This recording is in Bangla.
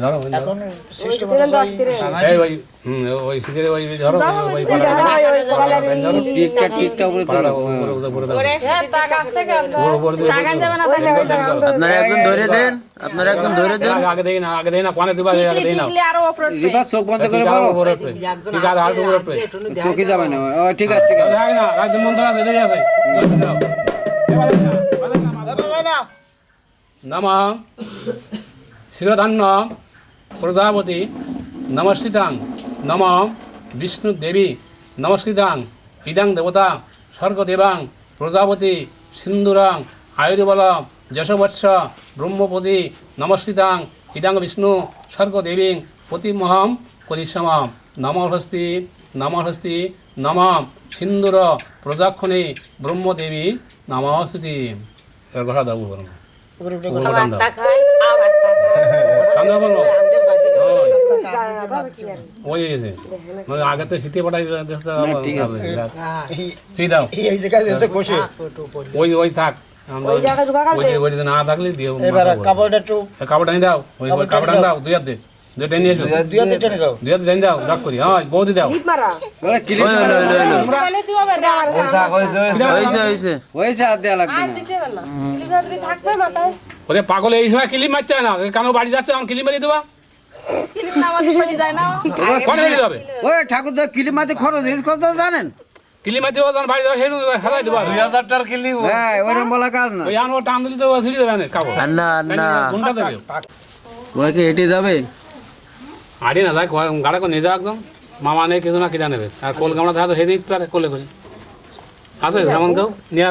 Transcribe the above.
ধরো ওই ধরো। এখন সিস্টেম এই ওই ওই সিজে ওই ধরো ওই- ওই টিকটা টিকটা উপরে পাড়াটা তোলো। উপরে উপরে উপরে দাও। হ্যাঁ, টাকা আছে কি টাকা দেবে না আপনারা একজন ধরে দেন আপনারা একজন ধরে দেন। আগে- আগে দেই না আগে দেই না কোনে দিবা আগে দেই না। টিকলি আরও উপরে উঠবে। রিভার চোখ বন্ধ করে ঠিক আছে, বলো ঠিক আছে আর উপরে চোখে যাবে না। ঠিক আছে ঠিক না মন্ত্র। নম। শিরধান্য প্রজাপতি নমস্কৃতাং নম বিষ্ণু দেবী নমস্কৃতাং ইদাং দেবতা স্বর্গদেবাং প্রজাপতি সিন্দুরাং আয়ুর্বলম যশবৎস ব্রহ্মপতি নমস্কৃতাং ইদাং বিষ্ণু স্বর্গদেবীং প্রতিমহম করিষ্যমাম নমহস্তি নমহস্তি নম সিন্দুর প্রজাক্ষণে ব্রহ্মদেবী নমস্তি কথা দাবু বলুন উপরে উঠে আবার টাকা, আবার সামনে বলো। ওই মানে আগে তো শীতে পাঠাই ঠিক আছে। দাও। এই এই জায়গায় এসে বসে। ওই ওই থাক। না থাকলে দিও এবার কাপড়টা একটু কাপড় টানি দাও। ওই ওই কাপড় টানি দাও দুই হাত দে। দাও। দাও হ্যাঁ দাও। দিও। হয়েছে ওরে পাগল এই সময় কিলিম মারতে হয় না। কেন বাড়ি যাচ্ছে? আমি কিলিম মারি দেবা? আমার যায় না। কোনে হয়ে যাবে ওই ঠাকুর তো ক্লিপ খরচ হিস কত জানেন? কিলিম মারতে হবে বাড়ি যাবে সেই খেলাই দেবা। হ্যাঁ ওরকম বলা কাজ না। ওই টান দিলি তো ছিঁড়ে দেবে না কাপড়। না না কোনটা দেবে। ওরা কি হেঁটে যাবে? আড়ি না দেখ গাড়া করে নিয়ে যাও একদম। মামা নেই কিছু না কিনা নেবে। আর কোল কামড়া থাকে তো হেঁটে দিতে পারে কোলে করে। আছে যেমন কেউ। নিয়ে